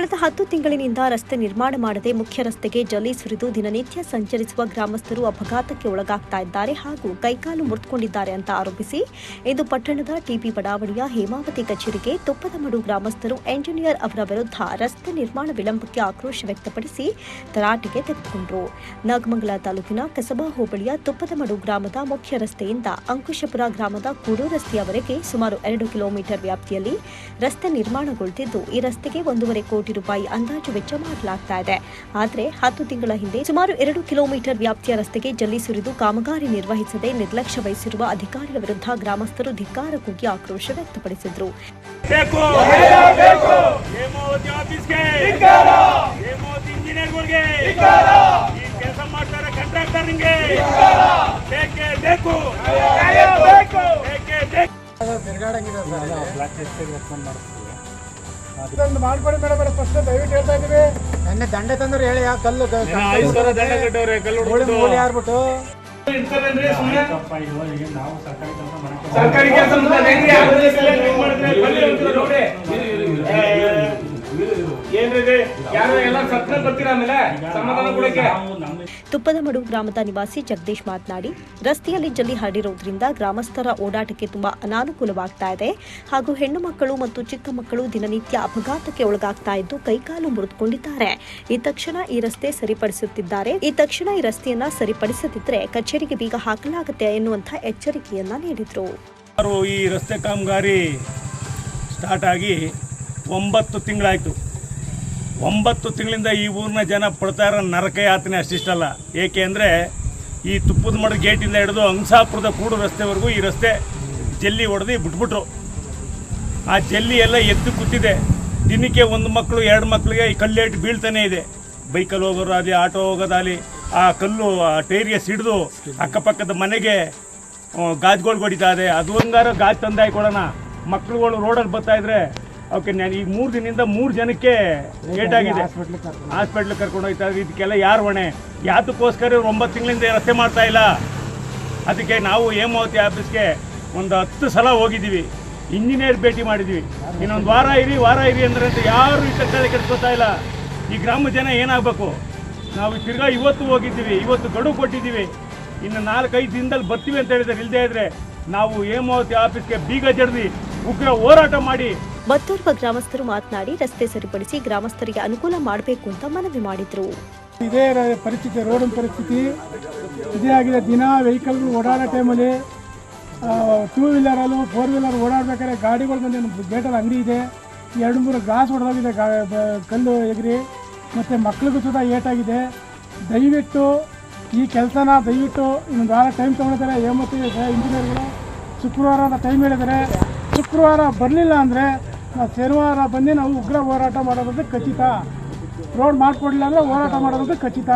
ಕಳೆದ ಹತ್ತು ತಿಂಗಳಿನಿಂದ ರಸ್ತೆ ನಿರ್ಮಾಣ ಮಾಡದೆ ಮುಖ್ಯ ರಸ್ತೆಗೆ ಜಲ್ಲಿ ಸುರಿದು ದಿನನಿತ್ಯ ಸಂಚರಿಸುವ ಗ್ರಾಮಸ್ಥರು ಅಪಘಾತಕ್ಕೆ ಒಳಗಾಗ್ತಾ ಇದ್ದಾರೆ ಹಾಗೂ ಕೈಕಾಲು ಮುರಿದುಕೊಂಡಿದ್ದಾರೆ ಅಂತ ಆರೋಪಿಸಿ, ಇಂದು ಪಟ್ಟಣದ ಟಿಪಿ ಬಡಾವಣೆಯ ಹೇಮಾವತಿ ಕಚೇರಿಗೆ ತುಪ್ಪದಮಡು ಗ್ರಾಮಸ್ಥರು ಎಂಜಿನಿಯರ್ ಅವರ ವಿರುದ್ಧ ರಸ್ತೆ ನಿರ್ಮಾಣ ವಿಳಂಬಕ್ಕೆ ಆಕ್ರೋಶ ವ್ಯಕ್ತಪಡಿಸಿ ತರಾಟೆಗೆ ತೆಗೆದುಕೊಂಡರು. ನಾಗಮಂಗಲ ತಾಲೂಕಿನ ಕಸಬಾ ಹೋಬಳಿಯ ತುಪ್ಪದಮಡು ಗ್ರಾಮದ ಮುಖ್ಯ ರಸ್ತೆಯಿಂದ ಅಂಕುಶಪುರ ಗ್ರಾಮದ ಕೂಡು ರಸ್ತೆಯವರೆಗೆ ಸುಮಾರು ಎರಡು ಕಿಲೋಮೀಟರ್ ವ್ಯಾಪ್ತಿಯಲ್ಲಿ ರಸ್ತೆ ನಿರ್ಮಾಣಗೊಳ್ಳುತ್ತಿದ್ದು ಈ ರಸ್ತೆಗೆ ಒಂದೂವರೆ ಕೋಟಿ ರೂಪಾಯಿ ಅಂದಾಜು ವೆಚ್ಚ ಮಾಡಲಾಗ್ತಾ ಇದೆ. ಆದರೆ ಹತ್ತು ತಿಂಗಳ ಹಿಂದೆ ಸುಮಾರು ಎರಡು ಕಿಲೋಮೀಟರ್ ವ್ಯಾಪ್ತಿಯ ರಸ್ತೆಗೆ ಜಲ್ಲಿ ಸುರಿದು ಕಾಮಗಾರಿ ನಿರ್ವಹಿಸದೆ ನಿರ್ಲಕ್ಷ್ಯ ವಹಿಸಿರುವ ಅಧಿಕಾರಿಗಳ ವಿರುದ್ಧ ಗ್ರಾಮಸ್ಥರು ಧಿಕ್ಕಾರ ಕೂಗಿ ಆಕ್ರೋಶ ವ್ಯಕ್ತಪಡಿಸಿದರು. ಬೇಕು! ಮಾಡ್ಕೊಡಿ ಮೇಡಮ್ ಮೇಡಮ್ ಫಸ್ಟ್ ದಯವಿಟ್ಟು ಹೇಳ್ತಾ ಇದೀವಿ ನೆನ್ನೆ ದಂಡೆ ತಂದ್ರೆ ಹೇಳಿ ಆ ಕಲ್ಲು ಕ- ಸರ್ಕಾರಿ ಕೆಲಸ ಮೂಲೆ ಯಾರ್ಬಿಟ್ಟು ಸರ್ಕಾರಿ ಕೆಲಸ ಏನ್ರಿ ಯಾರು ಎಲ್ಲ ಸತ್ನ ಬರ್ತೀರಾ ಆಮೇಲೆ? ಸಮಾಧಾನ ಕೊಡಕ್ಕೆ. ತುಪ್ಪದಮಡು ಗ್ರಾಮದ ನಿವಾಸಿ ಜಗದೀಶ್ ಮಾತನಾಡಿ ರಸ್ತೆಯಲ್ಲಿ ಜಲ್ಲಿ ಹರಡಿರುವುದರಿಂದ ಗ್ರಾಮಸ್ಥರ ಓಡಾಟಕ್ಕೆ ತುಂಬಾ ಅನಾನುಕೂಲವಾಗ್ತಾ ಇದೆ. ಹಾಗೂ ಹೆಣ್ಣು ಮಕ್ಕಳು ಮತ್ತು ಚಿಕ್ಕ ಮಕ್ಕಳು ದಿನನಿತ್ಯ ಅಪಘಾತಕ್ಕೆ ಒಳಗಾಗ್ತಾ ಇದ್ದು ಕೈಕಾಲು ಮುರಿದುಕೊಂಡಿದ್ದಾರೆ. ಈ ತಕ್ಷಣ ಈ ರಸ್ತೆ ಸರಿಪಡಿಸುತ್ತಿದ್ದಾರೆ. ಈ ತಕ್ಷಣ ಈ ರಸ್ತೆಯನ್ನ ಸರಿಪಡಿಸದಿದ್ರೆ ಕಚೇರಿಗೆ ಬೀಗ ಹಾಕಲಾಗುತ್ತೆ ಎನ್ನುವಂತಹ ಎಚ್ಚರಿಕೆಯನ್ನ ನೀಡಿದ್ರು. ಈ ರಸ್ತೆ ಕಾಮಗಾರಿ ಸ್ಟಾರ್ಟ್ ಆಗಿ ಒಂಬತ್ತು ತಿಂಗಳಾಯಿತು. ಒಂಬತ್ತು ತಿಂಗಳಿಂದ ಈ ಊರಿನ ಜನ ಪಡ್ತಾ ಇರೋ ನರಕ ಯಾತನೆ ಅಷ್ಟಿಷ್ಟಲ್ಲ ಏಕೆ ಅಂದರೆ ಈ ತುಪ್ಪದ ಮಡ ಗೇಟಿಂದ ಹಿಡಿದು ಹಂಸಾಪುರದ ಕೂಡು ರಸ್ತೆವರೆಗೂ ಈ ರಸ್ತೆ ಜಲ್ಲಿ ಹೊಡೆದು ಬಿಟ್ಬಿಟ್ರು. ಆ ಜಲ್ಲಿ ಎಲ್ಲ ಎದ್ದು ಕೂತಿದೆ. ದಿನಕ್ಕೆ ಒಂದು ಮಕ್ಕಳು ಎರಡು ಮಕ್ಕಳಿಗೆ ಈ ಕಲ್ಲೇಟು ಬೀಳ್ತಾನೆ ಇದೆ. ಬೈಕಲ್ಲಿ ಹೋಗೋರಾಗಲಿ ಆಟೋ ಹೋಗೋದಾಗಲಿ ಆ ಕಲ್ಲು, ಆ ಟೈರ್ಗೆ ಸಿಡಿದು ಅಕ್ಕಪಕ್ಕದ ಮನೆಗೆ ಗಾಜ್ಗಳು ಹೊಡಿತಾ ಇದೆ. ಅದು ಹಂಗಾರ ಗಾಜ್ ತಂದಾಯ್ ಕೊಡೋಣ ಮಕ್ಕಳುಗಳು ರೋಡಲ್ಲಿ ಬರ್ತಾ ಇದ್ರೆ ಅವಕ್ಕೆ ನಾನು ಈಗ ಮೂರು ದಿನದಿಂದ ಮೂರು ಜನಕ್ಕೆ ಏಟಾಗಿದೆ ಹಾಸ್ಪಿಟ್ಲಿಗೆ ಕರ್ಕೊಂಡು ಹೋಗ್ತಾ ಇದ್ದಾರೆ. ಇದಕ್ಕೆಲ್ಲ ಯಾರು ಹೊಣೆ? ಯಾತಕ್ಕೋಸ್ಕರ ಇವ್ರು ಒಂಬತ್ತು ತಿಂಗಳಿಂದ ರಸ್ತೆ ಮಾಡ್ತಾ ಇಲ್ಲ? ಅದಕ್ಕೆ ನಾವು ಹೇಮಾವತಿ ಆಫೀಸ್ಗೆ ಒಂದು ಹತ್ತು ಸಲ ಹೋಗಿದ್ದೀವಿ. ಇಂಜಿನಿಯರ್ ಭೇಟಿ ಮಾಡಿದ್ವಿ ಇನ್ನೊಂದು ವಾರ ಇರಿ ವಾರ ಇರಿ ಅಂದ್ರೆ ಅಂತ ಯಾರು ಈ ತಕ್ಕಳೆ ಕೆಡ್ಸ್ಕೊತಾ ಇಲ್ಲ. ಈ ಗ್ರಾಮ ಜನ ಏನಾಗಬೇಕು? ನಾವು ತಿರ್ಗಾ ಇವತ್ತು ಹೋಗಿದ್ದೀವಿ. ಇವತ್ತು ಗಡುವು ಕೊಟ್ಟಿದ್ದೀವಿ. ಇನ್ನು ನಾಲ್ಕೈದು ದಿನದಲ್ಲಿ ಬರ್ತೀವಿ ಅಂತ ಹೇಳಿದ್ರೆ. ಇಲ್ಲದೇ ಇದ್ರೆ ನಾವು ಹೇಮಾವತಿ ಆಫೀಸ್ಗೆ ಬೀಗ ಜಡ್ದು ಉಗ್ರ ಹೋರಾಟ ಮಾಡಿ ಮತ್ತೋರ್ವ ಗ್ರಾಮಸ್ಥರು ಮಾತನಾಡಿ ರಸ್ತೆ ಸರಿಪಡಿಸಿ ಗ್ರಾಮಸ್ಥರಿಗೆ ಅನುಕೂಲ ಮಾಡಬೇಕು ಅಂತ ಮನವಿ ಮಾಡಿದ್ರು. ಇದೇ ಪರಿಸ್ಥಿತಿ ರೋಡಿನ ಪರಿಸ್ಥಿತಿ. ಇದೇ ಆಗಿದೆ. ದಿನ ವೆಹಿಕಲ್ ಓಡಾಡೋ ಟೈಮಲ್ಲಿ ಟೂ ವೀಲರಲ್ಲೂ ಫೋರ್ ವೀಲರ್ ಓಡಾಡಬೇಕಾದ್ರೆ ಗಾಡಿಗಳು ಬಂದು ಗೇಟಲ್ಲಿ ಅಂಗಡಿ ಇದೆ. ಎರಡು, ಮೂರು ಗ್ಲಾಸ್ ಹೊಡೆದೋಗಿದೆ ಕಲ್ಲು ಎಗರಿ. ಮತ್ತು ಮಕ್ಳಿಗೂ ಸುತ್ತ ಏಟಾಗಿದೆ. ದಯವಿಟ್ಟು ಈ ಕೆಲಸನ ದಯವಿಟ್ಟು ಇನ್ನೊಂದು ವಾರ ಟೈಮ್ ತೊಗೊಂಡಿದ್ದಾರೆ ಹೇಮತಿ ಇಂಜಿನಿಯರ್ಗಳು ಶುಕ್ರವಾರ ಟೈಮ್ ಹೇಳಿದ್ದಾರೆ. ಶುಕ್ರವಾರ ಬರಲಿಲ್ಲ ಅಂದರೆ ಶನಿವಾರ ಬಂದು ನಾವು ಉಗ್ರ ಹೋರಾಟ ಮಾಡೋದಂದ್ರೆ ಖಚಿತ. ರೋಡ್ ಮಾಡಿಕೊಡ್ಲಿಲ್ಲ ಅಂದರೆ ಹೋರಾಟ ಮಾಡೋದಂದ್ರೆ ಖಚಿತ.